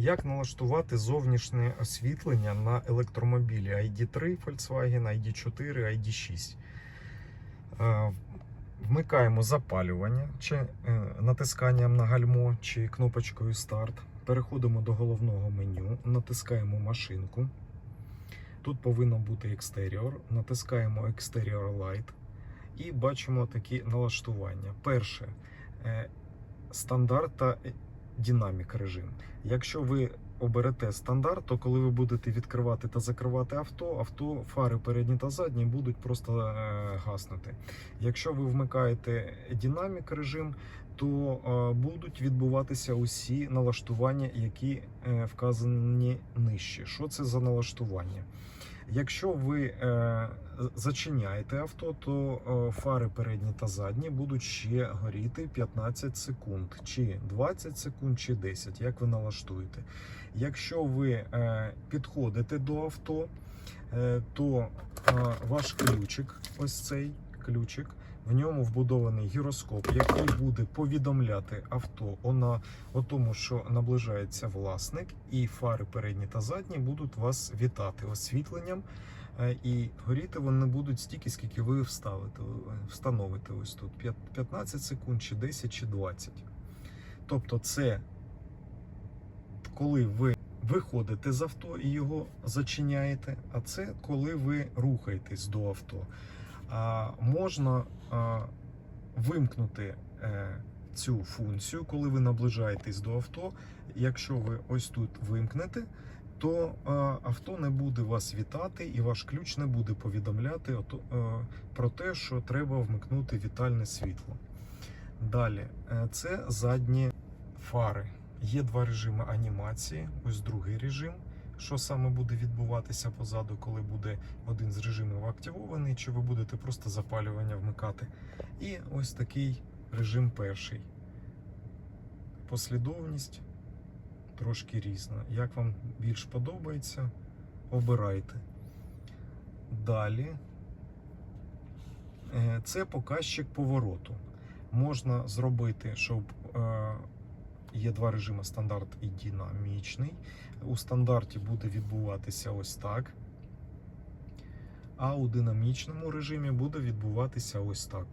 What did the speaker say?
Як налаштувати зовнішнє освітлення на електромобілі ID3 Volkswagen, ID4, ID6? Е, Вмикаємо запалювання чи е, натисканням на гальмо чи кнопочкою старт. Переходимо до головного меню, натискаємо машинку. Тут повинно бути екстеріор. Натискаємо Exterior Light і бачимо такі налаштування. Перше е, стандарт та динамік режим. Якщо ви оберете стандарт, то коли ви будете відкривати та закривати авто, авто фари передні та задні будуть просто е, гаснути. Якщо ви вмикаєте динамік режим, то е, будуть відбуватися усі налаштування, які е, вказані нижче. Що це за налаштування? Якщо ви е, зачиняєте авто, то е, фари передні та задні будуть ще горіти 15 секунд, чи 20 секунд, чи 10, як ви налаштуєте. Якщо ви е, підходите до авто, е, то е, ваш ключик, ось цей ключик, в ньому вбудований гіроскоп, який буде повідомляти авто о, о тому, що наближається власник, і фари передні та задні будуть вас вітати освітленням. Е, І горіти вони будуть стільки, скільки ви вставите, встановите ось тут. 15 секунд, чи 10, чи 20. Тобто, це коли ви виходите з авто і його зачиняєте, а це коли ви рухаєтесь до авто. Можна вимкнути е, цю функцію, коли ви наближаєтесь до авто. Якщо ви ось тут вимкнете, то авто не буде вас вітати, і ваш ключ не буде повідомляти е, про те, що треба вмикнути вітальне світло. Далі, е, це задні фари. Є два режими анімації. Ось другий режим. Що саме буде відбуватися позаду, коли буде один з режимів активований, чи ви будете просто запалювання вмикати. І ось такий режим перший. Послідовність трошки різна. Як вам більш подобається, обирайте. Далі е, це показчик повороту. Можна зробити, щоб е, є два режими стандарт і динамічний. У стандарті буде відбуватися ось так. А у динамічному режимі буде відбуватися ось так.